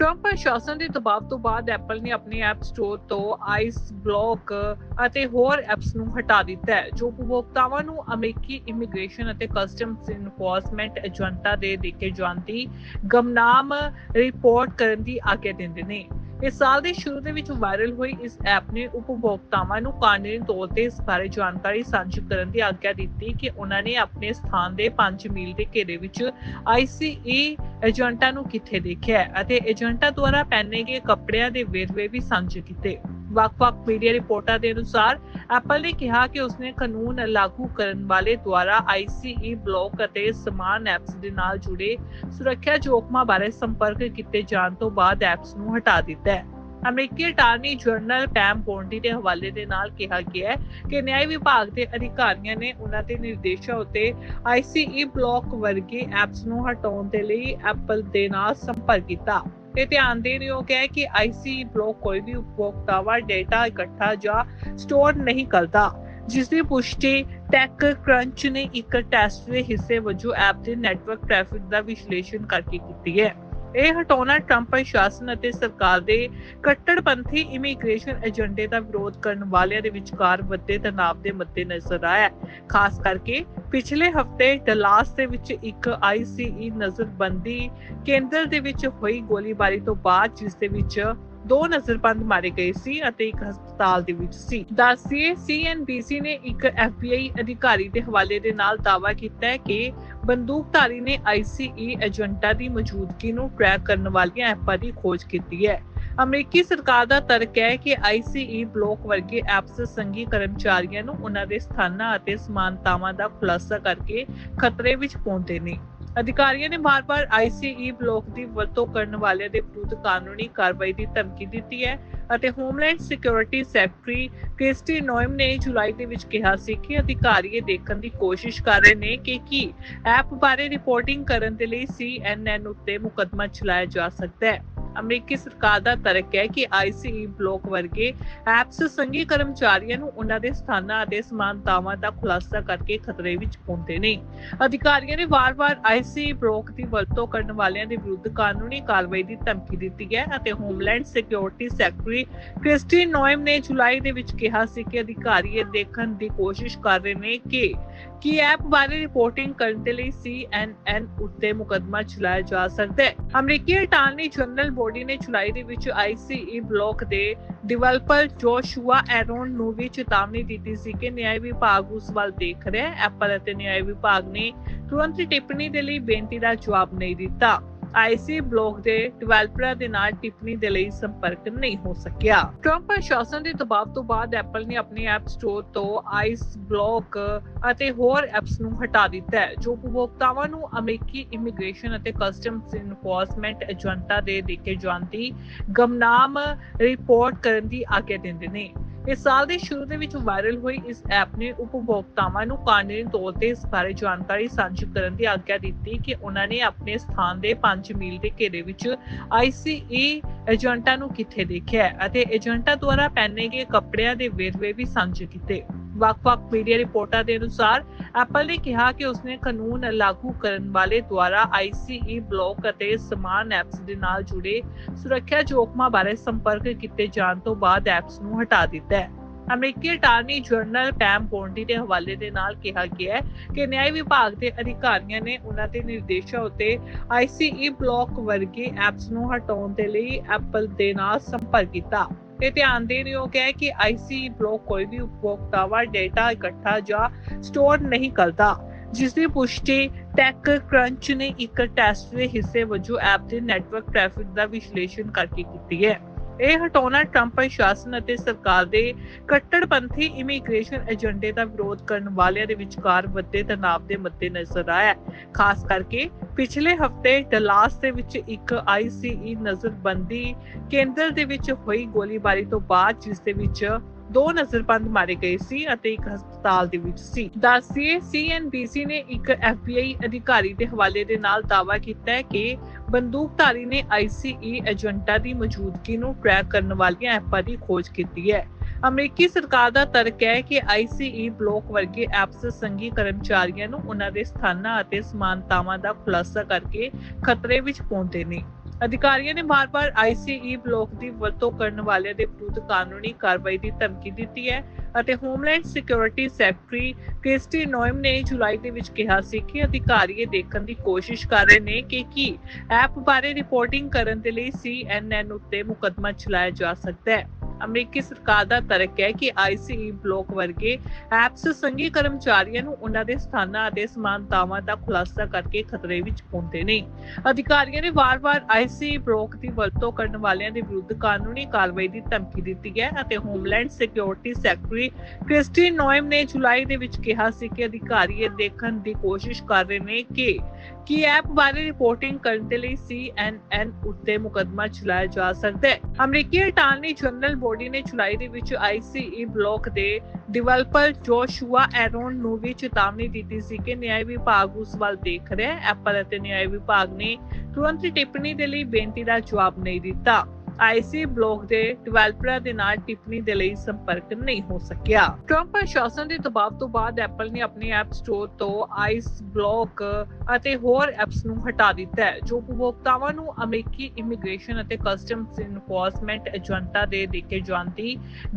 Trump ਪ੍ਰਸ਼ਾਸਨ ਦੇ ਦਬਾਅ ਤੋਂ ਬਾਅਦ ਐਪਲ ਨੇ ਆਪਣੇ ਐਪ ਸਟੋਰ ਤੋਂ ਆਈਸ ਬਲੌਕ ਅਤੇ ਹੋਰ ਐਪਸ ਨੂੰ ਹਟਾ ਦਿੱਤਾ ਹੈ, ਜੋ ਉਪਭੋਗਤਾਵਾਂ ਨੂੰ ਅਮਰੀਕੀ ਇਮੀਗ੍ਰੇਸ਼ਨ ਅਤੇ ਕਸਟਮਸ ਇਨਫੋਰਸਮੈਂਟ ਏਜੰਟਾਂ ਦੇ ਦੇਖੇ ਜਾਣ ਦੀ ਗਮਨਾਮ ਰਿਪੋਰਟ ਕਰਨ ਦੀ ਆਗਿਆ ਦਿੰਦੇ ਨੇ। ਇਸ ਸਾਲ ਦੇ ਸ਼ੁਰੂ ਦੇ ਵਿੱਚ ਵਾਇਰਲ ਹੋਈ ਇਸ ਐਪ ਨੇ ਉਪਭੋਗਤਾਵਾਂ ਨੂੰ ਕਾਨੂੰਨੀ ਤੌਰ ਤੇ ਇਸ ਬਾਰੇ ਜਾਣਕਾਰੀ ਸਾਂਝੀ ਕਰਨ ਦੀ ਆਗਿਆ ਦਿੱਤੀ ਕਿ ਉਹਨਾਂ ਨੇ ਆਪਣੇ ਸਥਾਨ ਦੇ 5 ਮੀਲ ਦੇ ਘੇਰੇ ਵਿੱਚ ICE ਏਜੰਟਾਂ ਨੂੰ ਕਿੱਥੇ ਦੇਖਿਆ ਅਤੇ ਏਜੰਟਾਂ ਦੁਆਰਾ ਪਹਿਨੇ ਗਏ ਕੱਪੜਿਆਂ ਦੇ ਵੇਰਵੇ ਵੀ ਸਾਂਝੇ ਕੀਤੇ। ਵੱਖ-ਵੱਖ ਮੀਡੀਆ ਰਿਪੋਰਟਾਂ ਦੇ ਅਨੁਸਾਰ ਐਪਲ ਨੇ ਕਿਹਾ ਕਿ ਉਸਨੇ ਕਾਨੂੰਨ ਲਾਗੂ ਕਰਨ ਵਾਲੇ ਦੁਆਰਾ ICE ਬਲੌਕ ਅਤੇ ਸਮਾਨ ਐਪਸ ਦੇ ਨਾਲ ਜੁੜੇ ਸੁਰੱਖਿਆ ਜੋਖਮਾਂ ਬਾਰੇ ਸੰਪਰਕ ਕੀਤੇ ਜਾਣ ਤੋਂ ਬਾਅਦ ਐਪਸ ਨੂੰ ਹਟਾ ਦਿੱਤਾ ਹੈ। ਅਮਰੀਕੀ ਅਟਾਰਨੀ ਜਨਰਲ ਪੈਮ ਬੌਂਡੀ ਦੇ ਹਵਾਲੇ ਦੇ ਨਾਲ ਕਿਹਾ ਗਿਆ ਹੈ ਕਿ ਨਿਆਂ ਵਿਭਾਗ ਦੇ ਅਧਿਕਾਰੀਆਂ ਨੇ ਉਹਨਾਂ ਦੇ ਨਿਰਦੇਸ਼ਾਂ ਉੱਤੇ ICE ਬਲੌਕ ਵਰਗੇ ਐਪਸ ਨੂੰ ਹਟਾਉਣ ਦੇ ਲਈ ਐਪਲ ਦੇ ਨਾਲ ਸੰਪਰਕ ਕੀਤਾ। ਇਹ ਧਿਆਨ ਦੇਣ ਯੋਗ ਹੈ ਕਿ ICE ਬਲੌਕ ਕੋਈ ਵੀ ਉਪਭੋਗਤਾਵਾ ਡੇਟਾ ਇਕੱਠਾ ਜਾਂ ਸਟੋਰ ਨਹੀਂ ਕਰਦਾ। ਜਿਸ ਦੀ ਪੁਸ਼ਟੀ ਟੈਕ ਕ੍ਰੰਚ ਨੇ ਇੱਕ ਟੈਸਟ ਦੇ ਹਿੱਸੇ ਵਜੋਂ ਐਪ ਦੇ ਨੈਟਵਰਕ ਟ੍ਰੈਫਿਕ ਦਾ ਵਿਸ਼ਲੇਸ਼ਣ ਕਰਕੇ ਕੀਤੀ ਹੈ। ਇਹ ਹਟਾਉਣਾ ਟਰੰਪ ਪ੍ਰਸ਼ਾਸਨ ਅਤੇ ਸਰਕਾਰ ਦੇ ਕੱਟੜਪੰਥੀ ਇਮੀਗ੍ਰੇਸ਼ਨ ਏਜੰਡੇ ਦਾ ਵਿਰੋਧ ਕਰਨ ਵਾਲਿਆਂ ਦੇ ਵਿਚਕਾਰ ਵੱਡੇ ਤਣਾਅ ਦੇ ਮੱਦੇ ਨਜ਼ਰ ਆਇਆ ਖਾਸ ਕਰਕੇ ਪਿਛਲੇ ਹਫ਼ਤੇ ਡਲਾਸ ਦੇ ਵਿੱਚ ਇੱਕ ICE ਨਜ਼ਰਬੰਦੀ ਕੇਂਦਰ ਦੇ ਵਿੱਚ ਹੋਈ ਗੋਲੀਬਾਰੀ ਤੋਂ ਬਾਅਦ, ਜਿਸ ਦੇ ਵਿੱਚ ਦੋ ਨਜ਼ਰਬੰਦ ਮਾਰੇ ਗਏ ਸੀ ਅਤੇ ਇੱਕ ਹਸਪਤਾਲ ਦੇ ਵਿੱਚ ਸੀ। ਦੱਸਿਏ CNBC ਨੇ ਇੱਕ FBI ਅਧਿਕਾਰੀ ਦੇ ਹਵਾਲੇ ਦੇ ਨਾਲ ਦਾਅਵਾ ਕੀਤਾ ਹੈ ਕਿ ਬੰਦੂਕਧਾਰੀ ਨੇ ICE ਏਜੰਟਾਂ ਦੀ ਮੌਜੂਦਗੀ ਨੂੰ ਟਰੈਕ ਕਰਨ ਵਾਲੀਆਂ ਐਪਾਂ ਦੀ ਖੋਜ ਕੀਤੀ ਹੈ। ਅਮਰੀਕੀ ਸਰਕਾਰ ਦਾ ਤਰਕ ਹੈ ਕਿ ICE ਬਲੌਕ ਵਰਗੇ ਐਪਸ ਸੰਘੀ ਕਰਮਚਾਰੀਆਂ ਨੂੰ ਉਹਨਾਂ ਦੇ ਸਥਾਨਾਂ ਅਤੇ ਸਮਾਨਤਾਵਾਂ ਦਾ ਖੁਲਾਸਾ ਕਰਕੇ ਖਤਰੇ ਵਿੱਚ ਪਾਉਂਦੇ ਨੇ। ਅਧਿਕਾਰੀਆਂ ਨੇ ਵਾਰ-ਵਾਰ ICE ਬਲੌਕ ਦੀ ਵਰਤੋਂ ਕਰਨ ਵਾਲਿਆਂ ਦੇ ਵਿਰੁੱਧ ਕਾਨੂੰਨੀ ਕਾਰਵਾਈ ਦੀ ਧਮਕੀ ਦਿੱਤੀ ਹੈ ਅਤੇ homeland security secretary Kristi Noem ਨੇ ਜੁਲਾਈ ਦੇ ਵਿੱਚ ਕਿਹਾ ਸੀ ਕਿ ਅਧਿਕਾਰੀ ਇਹ ਦੇਖਣ ਦੀ ਕੋਸ਼ਿਸ਼ ਕਰ ਰਹੇ ਨੇ ਕਿ ਕੀ ਐਪ ਬਾਰੇ ਰਿਪੋਰਟਿੰਗ ਕਰਨ ਦੇ ਲਈ CNN ਉੱਤੇ ਮੁਕੱਦਮਾ ਚਲਾਇਆ ਜਾ ਸਕਦਾ ਹੈ। ਅਮਰੀਕੀ ਸਰਕਾਰ ਦਾ ਤਰਕ ਹੈ ਕਿ ICE ਬਲੌਕ ਵਰਗੇ ਐਪਸ ਸੰਘੀ ਕਰਮਚਾਰੀਆਂ ਨੂੰ ਉਹਨਾਂ ਦੇ ਸਥਾਨਾਂ ਅਤੇ ਸਮਾਨਤਾਵਾਂ ਦਾ ਖੁਲਾਸਾ ਕਰਕੇ ਖਤਰੇ ਵਿੱਚ ਪਾਉਂਦੇ ਨੇ। ਅਧਿਕਾਰੀਆਂ ਨੇ ਵਾਰ-ਵਾਰ ICE ਬਲੌਕ ਦੀ ਵਰਤੋਂ ਕਰਨ ਵਾਲਿਆਂ ਦੇ ਵਿਰੁੱਧ ਕਾਨੂੰਨੀ ਕਾਰਵਾਈ ਦੀ ਧਮਕੀ ਦਿੱਤੀ ਹੈ ਅਤੇ homeland security secretary Kristi Noem ਨੇ ਜੁਲਾਈ ਦੇ ਵਿੱਚ ਕਿਹਾ ਸੀ ਕਿ ਅਧਿਕਾਰੀ ਇਹ ਦੇਖਣ ਦੀ ਕੋਸ਼ਿਸ਼ ਕਰ ਰਹੇ ਨੇ ਕਿ ਕੀ ਐਪ ਬਾਰੇ ਰਿਪੋਰਟਿੰਗ ਕਰਨ ਦੇ ਲਈ CNN ਉੱਤੇ ਮੁਕੱਦਮਾ ਚਲਾਇਆ ਜਾ ਸਕਦਾ ਹੈ। ਅਮਰੀਕੀ ਅਟਾਰਨੀ ਜਨਰਲ ਬੋਡੀ ਨੇ ਜੁਲਾਈ ਦੇ ਵਿੱਚ ICE ਬਲੌਕ ਦੇ ਡਿਵੈਲਪਰ ਜੋਸ਼ੂਆ ਐਰੋਨ ਨੂੰ ਵੀ ਚੇਤਾਵਨੀ ਦਿੱਤੀ ਸੀ ਕਿ ਨਿਆਂ ਵਿਭਾਗ ਉਸ ਵੱਲ ਦੇਖ ਰਿਹਾ ਹੈ। ਐਪਲ ਅਤੇ ਨਿਆਂ ਵਿਭਾਗ ਨੇ ਤੁਰੰਤ ਟਿੱਪਣੀ ਦੇ ਲਈ ਬੇਨਤੀ ਦਾ ਜਵਾਬ ਨਹੀਂ ਦਿੱਤਾ। ਆਈਸੀ ਬਲੌਕ ਦੇ ਡਿਵੈਲਪਰਾਂ ਦੇ ਨਾਲ ਟਿੱਪਣੀ ਦੇ ਲਈ ਸੰਪਰਕ ਨਹੀਂ ਹੋ ਸਕਿਆ। ਟਰੰਪ ਪ੍ਰਸ਼ਾਸਨ ਦੇ ਦਬਾਅ ਤੋਂ ਬਾਅਦ ਐਪਲ ਨੇ ਆਪਣੇ ਐਪ ਸਟੋਰ ਤੋਂ ਆਈਸ ਬਲੌਕ ਅਤੇ ਹੋਰ ਐਪਸ ਨੂੰ ਹਟਾ ਦਿੱਤਾ ਹੈ, ਜੋ ਉਪਭੋਗਤਾਵਾਂ ਨੂੰ ਅਮਰੀਕੀ ਇਮੀਗ੍ਰੇਸ਼ਨ ਅਤੇ ਕਸਟਮਸ ਇਨਫੋਰਸਮੈਂਟ ਏਜੰਟਾਂ ਦੇ ਦੇਖੇ ਜਾਣ ਗਮਨਾਮ ਰਿਪੋਰਟ ਕਰਨ ਦੀ ਆਗਿਆ ਦਿੰਦੇ ਨੇ। ਇਸ ਸਾਲ ਦੇ ਸ਼ੁਰੂ ਦੇ ਵਿੱਚ ਵਾਇਰਲ ਹੋਈ ਇਸ ਐਪ ਨੇ ਉਪਭੋਗਤਾਵਾਂ ਨੂੰ ਕਾਨੂੰਨੀ ਤੌਰ ਤੇ ਇਸ ਬਾਰੇ ਜਾਣਕਾਰੀ ਸਾਂਝੀ ਕਰਨ ਦੀ ਆਗਿਆ ਦਿੱਤੀ ਕਿ ਉਹਨਾਂ ਨੇ ਆਪਣੇ ਸਥਾਨ ਦੇ 5 ਮੀਲ ਦੇ ਘੇਰੇ ਵਿੱਚ ICE ਏਜੰਟਾਂ ਨੂੰ ਕਿੱਥੇ ਦੇਖਿਆ ਅਤੇ ਏਜੰਟਾਂ ਦੁਆਰਾ ਪਹਿਨੇ ਗਏ ਕੱਪੜਿਆਂ ਦੇ ਵੇਰਵੇ ਵੀ ਸਾਂਝੇ ਕੀਤੇ। ਵੱਖ-ਵੱਖ ਮੀਡੀਆ ਰਿਪੋਰਟਾਂ ਦੇ ਅਨੁਸਾਰ ਐਪਲ ਨੇ ਕਿਹਾ ਕਿ ਉਸਨੇ ਕਾਨੂੰਨ ਲਾਗੂ ਕਰਨ ਵਾਲੇ ਦੁਆਰਾ ICE ਬਲੌਕ ਅਤੇ ਸਮਾਨ ਐਪਸ ਦੇ ਨਾਲ ਜੁੜੇ ਸੁਰੱਖਿਆ ਜੋਖਮਾਂ ਬਾਰੇ ਸੰਪਰਕ ਕੀਤੇ ਜਾਣ ਤੋਂ ਬਾਅਦ ਐਪਸ ਨੂੰ ਹਟਾ ਦਿੱਤਾ ਹੈ। ਅਮਰੀਕੀ ਅਟਾਰਨੀ ਜਨਰਲ ਪੈਮ ਬੌਂਡੀ ਦੇ ਹਵਾਲੇ ਦੇ ਨਾਲ ਕਿਹਾ ਗਿਆ ਹੈ ਕਿ ਨਿਆਂ ਵਿਭਾਗ ਦੇ ਅਧਿਕਾਰੀਆਂ ਨੇ ਉਹਨਾਂ ਦੇ ਨਿਰਦੇਸ਼ਾਂ ਉੱਤੇ ICE ਬਲੌਕ ਵਰਗੇ ਐਪਸ ਨੂੰ ਹਟਾਉਣ ਦੇ ਲਈ ਐਪਲ ਦੇ ਨਾਲ ਸੰਪਰਕ ਕੀਤਾ। ਇਹ ਧਿਆਨ ਦੇਣ ਯੋਗ ਹੈ ਕਿ ICE ਬਲੌਕ ਕੋਈ ਵੀ ਉਪਭੋਗਤਾਵਾ ਡੇਟਾ ਇਕੱਠਾ ਜਾਂ ਸਟੋਰ ਨਹੀਂ ਕਰਦਾ ਜਿਸ ਦੀ ਪੁਸ਼ਟੀ ਟੈਕ ਕ੍ਰੰਚ ਨੇ ਇੱਕ ਟੈਸਟ ਦੇ ਹਿੱਸੇ ਵਜੋਂ ਐਪ ਦੇ ਨੈਟਵਰਕ ਟ੍ਰੈਫਿਕ ਦਾ ਵਿਸ਼ਲੇਸ਼ਣ ਕਰਕੇ ਕੀਤੀ ਹੈ। ਇਹ ਹਟਾਉਣਾ ਟਰੰਪ ਪ੍ਰਸ਼ਾਸਨ ਅਤੇ ਸਰਕਾਰ ਦੇ ਕੱਟੜਪੰਥੀ ਇਮੀਗ੍ਰੇਸ਼ਨ ਏਜੰਡੇ ਦਾ ਵਿਰੋਧ ਕਰਨ ਵਾਲਿਆਂ ਦੇ ਵਿਚਕਾਰ ਵੱਡੇ ਤਣਾਅ ਦੇ ਮੱਦੇ ਨਜ਼ਰ ਆਇਆ ਖਾਸ ਕਰਕੇ ਪਿਛਲੇ ਹਫ਼ਤੇ ਡਲਾਸ ਦੇ ਵਿੱਚ ਇੱਕ ICE ਨਜ਼ਰਬੰਦੀ ਕੇਂਦਰ ਦੇ ਵਿੱਚ ਹੋਈ ਗੋਲੀਬਾਰੀ ਤੋਂ ਬਾਅਦ, ਜਿਸ ਦੇ ਵਿੱਚ ਦੋ ਨਜ਼ਰਬੰਦ ਮਾਰੇ ਗਏ ਸੀ ਅਤੇ ਇੱਕ ਹਸਪਤਾਲ ਦੇ ਵਿੱਚ ਸੀ। ਦੱਸਿਏ CNBC ਨੇ ਇੱਕ FBI ਅਧਿਕਾਰੀ ਦੇ ਹਵਾਲੇ ਦੇ ਨਾਲ ਦਾਅਵਾ ਕੀਤਾ ਹੈ ਕਿ ਬੰਦੂਕਧਾਰੀ ਨੇ ICE ਏਜੰਟਾਂ ਦੀ ਮੌਜੂਦਗੀ ਨੂੰ ਟਰੈਕ ਕਰਨ ਵਾਲੀਆਂ ਐਪਾਂ ਦੀ ਖੋਜ ਕੀਤੀ ਹੈ। ਅਮਰੀਕੀ ਸਰਕਾਰ ਦਾ ਤਰਕ ਹੈ ਕਿ ICE ਬਲੌਕ ਵਰਗੇ ਐਪਸ ਸੰਘੀ ਕਰਮਚਾਰੀਆਂ ਨੂੰ ਉਹਨਾਂ ਦੇ ਸਥਾਨਾਂ ਅਤੇ ਸਮਾਨਤਾਵਾਂ ਦਾ ਖੁਲਾਸਾ ਕਰਕੇ ਖਤਰੇ ਵਿੱਚ ਪਾਉਂਦੇ ਨੇ। ਅਧਿਕਾਰੀਆਂ ਨੇ ਵਾਰ-ਵਾਰ ਆਈਸੀਈ ਬਲਾਕ ਦੀ ਵਰਤੋਂ ਕਰਨ ਵਾਲਿਆਂ ਦੇ ਵਿਰੁੱਧ ਕਾਨੂੰਨੀ ਕਾਰਵਾਈ ਦੀ ਧਮਕੀ ਦਿੱਤੀ ਹੈ ਅਤੇ homeland security secretary Kristi Noem ਨੇ ਜੁਲਾਈ ਦੇ ਵਿੱਚ ਕਿਹਾ ਸੀ ਕਿ ਅਧਿਕਾਰੀ ਇਹ ਦੇਖਣ ਦੀ ਕੋਸ਼ਿਸ਼ ਕਰ ਰਹੇ ਨੇ ਕਿ ਕੀ ਐਪ ਬਾਰੇ ਰਿਪੋਰਟਿੰਗ ਕਰਨ ਦੇ ਲਈ CNN ਉੱਤੇ ਮੁਕੱਦਮਾ ਚਲਾਇਆ ਜਾ ਸਕਦਾ ਹੈ। ਅਮਰੀਕੀ ਸਰਕਾਰ ਦਾ ਤਰਕ ਹੈ ਕਿ ਆਈਸੀਈ ਬਲਾਕ ਵਰਗੇ ਐਪਸ ਸੰਘੀ ਕਰਮਚਾਰੀਆਂ ਨੂੰ ਉਹਨਾਂ ਦੇ ਸਥਾਨਾਂ ਅਤੇ ਸਮਾਨਤਾਵਾਂ ਦਾ ਖੁਲਾਸਾ ਕਰਕੇ ਖਤਰੇ ਵਿੱਚ ਪਾਉਂਦੇ ਨੇ। ਅਧਿਕਾਰੀਆਂ ਨੇ ਵਾਰ-ਵਾਰ ਆਈਸੀਈ ਬਲਾਕ ਦੀ ਵਰਤੋਂ ਕਰਨ ਵਾਲਿਆਂ ਦੇ ਵਿਰੁੱਧ ਕਾਨੂੰਨੀ ਕਾਰਵਾਈ ਦੀ ਧਮਕੀ ਦਿੱਤੀ ਹੈ ਅਤੇ homeland security secretary Kristi Noem ਨੇ ਜੁਲਾਈ ਦੇ ਵਿੱਚ ਕਿਹਾ ਸੀ ਕਿ ਅਧਿਕਾਰੀ ਇਹ ਦੇਖਣ ਦੀ ਕੋਸ਼ਿਸ਼ ਕਰ ਰਹੇ ਨੇ ਕਿ ਕੀ ਐਪ ਬਾਰੇ ਰਿਪੋਰਟਿੰਗ ਕਰਨ ਦੇ ਲਈ CNN ਉੱਤੇ ਮੁਕੱਦਮਾ ਚਲਾਇਆ ਜਾ ਸਕਦਾ ਹੈ। ਅਮਰੀਕੀ ਅਟਾਰਨੀ ਜਨਰਲ ਨੇ ਜੁਲਾਈ ਦੇ ਵਿੱਚ ਆਈਸੀਈ ਬਲਾਕ ਦੇ ਡਿਵੈਲਪਰ ਜੋਸ਼ੂਆ ਐਰੋਨ ਨੂੰ ਵੀ ਚੇਤਾਵਨੀ ਦਿੱਤੀ ਸੀ ਕਿ ਨਿਆਂ ਵਿਭਾਗ ਉਸ ਵੱਲ ਦੇਖ ਰਿਹਾ ਹੈ। ਐਪਲ ਅਤੇ ਨਿਆਂ ਵਿਭਾਗ ਨੇ ਤੁਰੰਤ ਟਿੱਪਣੀ ਦੇ ਲਈ ਬੇਨਤੀ ਦਾ ਜਵਾਬ ਨਹੀਂ ਦਿੱਤਾ। ਆਈਸੀ ਬਲਾਕ ਦੇ ਡਿਵੈਲਪਰਾਂ ਦੇ ਨਾਲ ਟਿੱਪਣੀ ਦੇ ਲਈ ਸੰਪਰਕ ਨਹੀਂ ਹੋ ਸਕਿਆ। ਟਰੰਪ ਪ੍ਰਸ਼ਾਸਨ ਦੇ ਦਬਾਅ ਤੋਂ ਬਾਅਦ ਐਪਲ ਨੇ ਆਪਣੇ ਐਪ ਸਟੋਰ ਤੋਂ ਆਈਸ ਬਲਾਕ ਅਤੇ ਹੋਰ ਐਪਸ ਨੂੰ ਹਟਾ ਦਿੱਤਾ ਹੈ, ਜੋ ਉਪਭੋਗਤਾਵਾਂ ਨੂੰ ਅਮਰੀਕੀ ਇਮੀਗ੍ਰੇਸ਼ਨ ਅਤੇ ਕਸਟਮਸ ਇਨਫੋਰਸਮੈਂਟ ਏਜੰਟਾਂ ਦੇ ਦੇਖੇ ਜਾਣ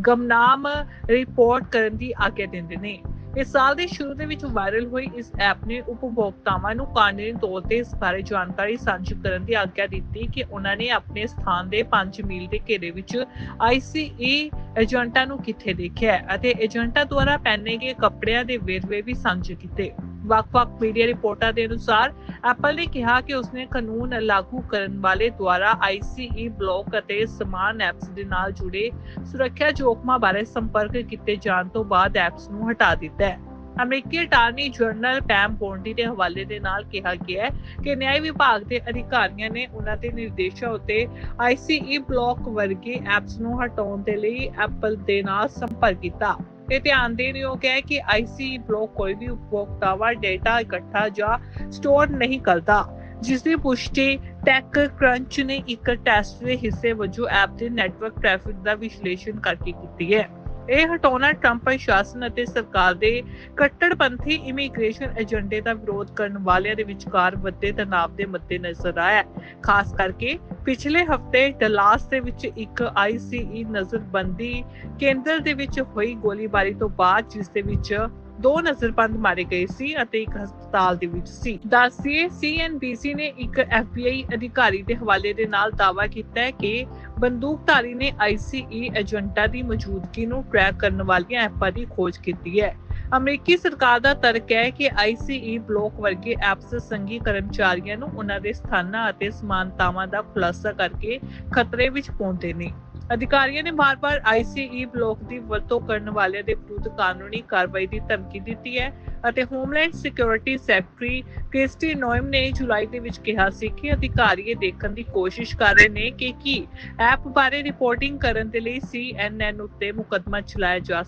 ਗਮਨਾਮ ਰਿਪੋਰਟ ਕਰਨ ਦੀ ਆਗਿਆ ਦਿੰਦੇ ਨੇ। ਇਸ ਸਾਲ ਦੇ ਸ਼ੁਰੂ ਦੇ ਵਿੱਚ ਵਾਇਰਲ ਹੋਈ ਇਸ ਐਪ ਨੇ ਉਪਭੋਗਤਾਵਾਂ ਨੂੰ ਕਾਨੂੰਨੀ ਤੌਰ ਤੇ ਇਸ ਬਾਰੇ ਜਾਣਕਾਰੀ ਸਾਂਝੀ ਕਰਨ ਦੀ ਆਗਿਆ ਦਿੱਤੀ ਕਿ ਉਹਨਾਂ ਨੇ ਆਪਣੇ ਸਥਾਨ ਦੇ 5 ਮੀਲ ਦੇ ਘੇਰੇ ਵਿੱਚ ਆਈਸੀਈ ਏਜੰਟਾਂ ਨੂੰ ਕਿੱਥੇ ਦੇਖਿਆ ਅਤੇ ਏਜੰਟਾਂ ਦੁਆਰਾ ਪਹਿਨੇ ਗਏ ਕੱਪੜਿਆਂ ਦੇ ਵੇਰਵੇ ਵੀ ਸਾਂਝੇ ਕੀਤੇ। ਵੱਖ-ਵੱਖ ਮੀਡੀਆ ਰਿਪੋਰਟਾਂ ਦੇ ਅਨੁਸਾਰ ਐਪਲ ਨੇ ਕਿਹਾ ਕਿ ਉਸਨੇ ਕਾਨੂੰਨ ਲਾਗੂ ਕਰਨ ਵਾਲੇ ਦੁਆਰਾ ਆਈਸੀਈ ਬਲਾਕ ਅਤੇ ਸਮਾਨ ਐਪਸ ਦੇ ਨਾਲ ਜੁੜੇ ਸੁਰੱਖਿਆ ਜੋਖਮਾਂ ਬਾਰੇ ਸੰਪਰਕ ਕੀਤੇ ਜਾਣ ਤੋਂ ਬਾਅਦ ਐਪਸ ਨੂੰ ਹਟਾ ਦਿੱਤਾ ਹੈ। ਅਮਰੀਕੀ ਅਟਾਰਨੀ ਜਨਰਲ ਪੈਮ ਬੌਂਡੀ ਦੇ ਹਵਾਲੇ ਦੇ ਨਾਲ ਕਿਹਾ ਗਿਆ ਹੈ ਕਿ ਨਿਆਂ ਵਿਭਾਗ ਦੇ ਅਧਿਕਾਰੀਆਂ ਨੇ ਉਹਨਾਂ ਦੇ ਨਿਰਦੇਸ਼ਾਂ ਉੱਤੇ ਆਈਸੀਈ ਬਲਾਕ ਵਰਗੇ ਐਪਸ ਨੂੰ ਹਟਾਉਣ ਦੇ ਲਈ ਐਪਲ ਦੇ ਨਾਲ ਸੰਪਰਕ ਕੀਤਾ। ਇਹ ਧਿਆਨ ਦੇਣ ਯੋਗ ਹੈ ਕਿ ਆਈਸੀਈ ਬਲਾਕ ਕੋਈ ਵੀ ਉਪਭੋਗਤਾਵਾ ਡੇਟਾ ਇਕੱਠਾ ਜਾਂ ਸਟੋਰ ਨਹੀਂ ਕਰਦਾ। ਜਿਸ ਦੀ ਪੁਸ਼ਟੀ ਟੈਕ ਕ੍ਰੰਚ ਨੇ ਇੱਕ ਟੈਸਟ ਦੇ ਹਿੱਸੇ ਵਜੋਂ ਐਪ ਦੇ ਨੈਟਵਰਕ ਟ੍ਰੈਫਿਕ ਦਾ ਵਿਸ਼ਲੇਸ਼ਣ ਕਰਕੇ ਕੀਤੀ ਹੈ। ਇਹ ਹਟਾਉਣਾ ਟਰੰਪ ਪ੍ਰਸ਼ਾਸਨ ਅਤੇ ਸਰਕਾਰ ਦੇ ਕੱਟੜਪੰਥੀ ਇਮੀਗ੍ਰੇਸ਼ਨ ਏਜੰਡੇ ਦਾ ਵਿਰੋਧ ਕਰਨ ਵਾਲਿਆਂ ਦੇ ਵਿਚਕਾਰ ਵੱਡੇ ਤਣਾਅ ਦੇ ਮੱਦੇ ਆਇਆ ਖਾਸ ਕਰਕੇ ਪਿਛਲੇ ਹਫ਼ਤੇ ਡਲਾਸ ਦੇ ਵਿੱਚ ਇੱਕ ਆਈਸੀਈ ਨਜ਼ਰਬੰਦੀ ਕੇਂਦਰ ਦੇ ਵਿੱਚ ਹੋਈ ਗੋਲੀਬਾਰੀ ਤੋਂ ਬਾਅਦ ਜਿਸ ਦੇ ਵਿੱਚ ਦੋ ਨਜ਼ਰਬੰਦ ਮਾਰੇ ਗਏ ਸੀ ਅਤੇ ਇੱਕ ਹਸਪਤਾਲ ਦੇ ਵਿੱਚ ਸੀ। ਦੱਸਿਏ ਸੀਐਨਬੀਸੀ ਨੇ ਇੱਕ ਐਫਬੀਆਈ ਅਧਿਕਾਰੀ ਦੇ ਹਵਾਲੇ ਦੇ ਨਾਲ ਦਾਅਵਾ ਕੀਤਾ ਹੈ ਕਿ ਬੰਦੂਕਧਾਰੀ ਨੇ ਆਈਸੀਈ ਏਜੰਟਾਂ ਦੀ ਮੌਜੂਦਗੀ ਨੂੰ ਟਰੈਕ ਕਰਨ ਵਾਲੀਆਂ ਐਪਾਂ ਦੀ ਖੋਜ ਕੀਤੀ ਹੈ। ਅਮਰੀਕੀ ਸਰਕਾਰ ਦਾ ਤਰਕ ਹੈ ਕਿ ਆਈਸੀਈ ਬਲਾਕ ਵਰਗੇ ਐਪਸ ਸੰਘੀ ਕਰਮਚਾਰੀਆਂ ਨੂੰ ਉਹਨਾਂ ਦੇ ਸਥਾਨਾਂ ਅਤੇ ਸਮਾਨਤਾਵਾਂ ਦਾ ਖੁਲਾਸਾ ਕਰਕੇ ਖਤਰੇ ਵਿੱਚ ਪਾਉਂਦੇ ਨੇ। ਅਧਿਕਾਰੀਆਂ ਨੇ ਵਾਰ-ਵਾਰ ਆਈਸੀਈ ਬਲਾਕ ਦੀ ਵਰਤੋਂ ਕਰਨ ਵਾਲਿਆਂ ਦੇ ਵਿਰੁੱਧ ਕਾਨੂੰਨੀ ਕਾਰਵਾਈ ਦੀ ਧਮਕੀ ਦਿੱਤੀ ਹੈ ਅਤੇ homeland security secretary Kristi Noem ਨੇ ਜੁਲਾਈ ਦੇ ਵਿੱਚ ਕਿਹਾ ਸੀ ਕਿ ਅਧਿਕਾਰੀ ਇਹ ਦੇਖਣ ਦੀ ਕੋਸ਼ਿਸ਼ ਕਰ ਰਹੇ ਨੇ ਕਿ ਕੀ ਐਪ ਬਾਰੇ ਰਿਪੋਰਟਿੰਗ ਕਰਨ ਦੇ ਲਈ CNN ਉੱਤੇ ਮੁਕੱਦਮਾ ਚਲਾਇਆ ਜਾ